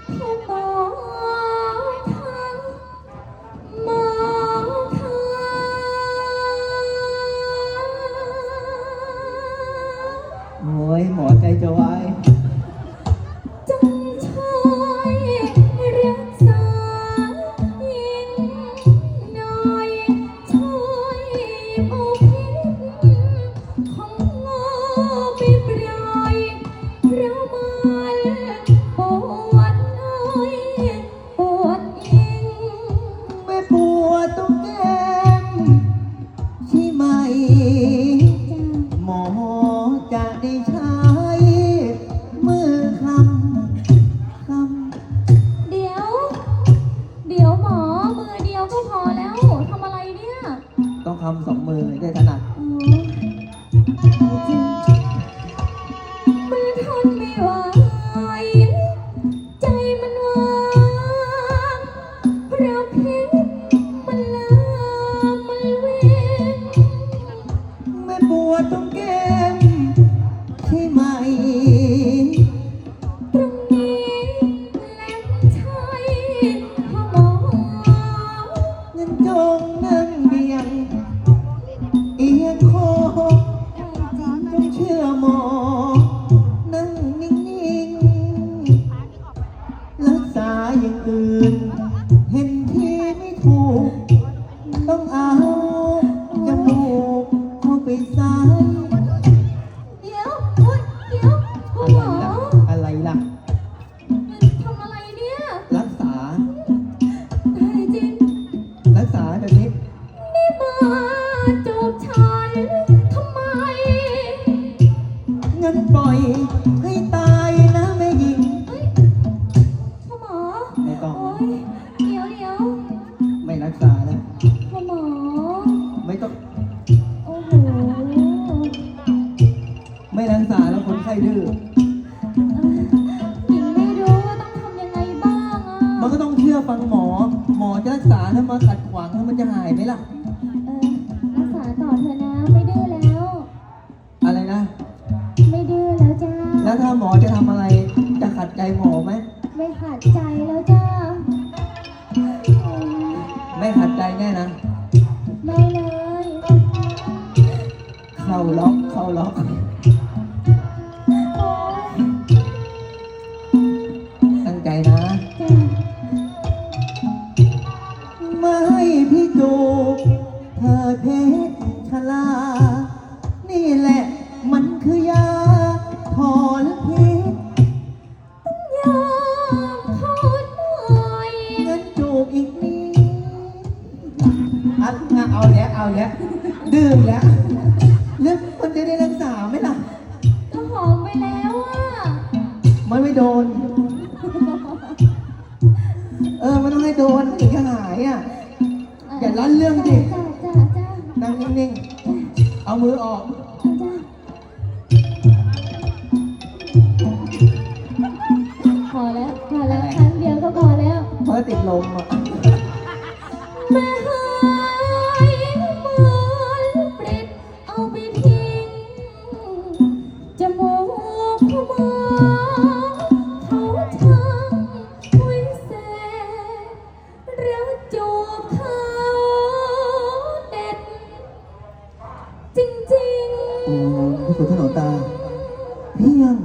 โอ้ยหมอใจจะวายำต้องคำสองมือได้ถนัดอ๋อจริงมันทนไม่ไหวใจมันวางเพราะพิษมันลามมันเว้นไม่ปวดตรงแก้มใช่ไหม ตรงนี้และใช่พ่อหมอเงินจง ษาเดี๋ยวนี้นี่มาจูบฉันทำไม งั้นปล่อยให้ตายนะแม่หญิงเฮ้ยพ่อหมอไม่ต้องโอ๊ยเดี๋ยวเดี๋ยวไม่รักษาแล้ว พ่อหมอ ไม่ต้องโอ้โห ไม่รักษาแล้วคนไข้ดื้อ หญิงไม่รู้ว่าต้องทำยังไงบ้างอะมันก็ต้องเชื่อฟังหมอหมอ จะรักษาถ้ามาขัดขวางแล้วมันจะหายไหมล่ะ เออรักษาต่อเถอะนะ ไม่ดื้อแล้ว อะไรนะ ไม่ดื้อแล้วจ้า แล้วถ้าหมอจะทำอะไร จะขัดใจหมอไหม ไม่ขาดใจแล้วจ้าอืมไม่ขัดใจแน่นะ ไม่เลย เข้าล็อก เข้าล็อก ดื้อแล้วแล้วมันจะได้รักษาไหมล่ะ ก็หอมไปแล้วอะมันไม่โดน เออ มันต้องให้โดนถึงจะหายอะ อย่าลั่นเรื่องดิ จ้าจ้าจ้านั่งนิ่งๆ เอามือออก จ้าพอแล้วพอแล้วครั้งเดียวก็พอแล้ว เพราะติดลมอะ แม่หาย พี่ขุนถนนตาเพียง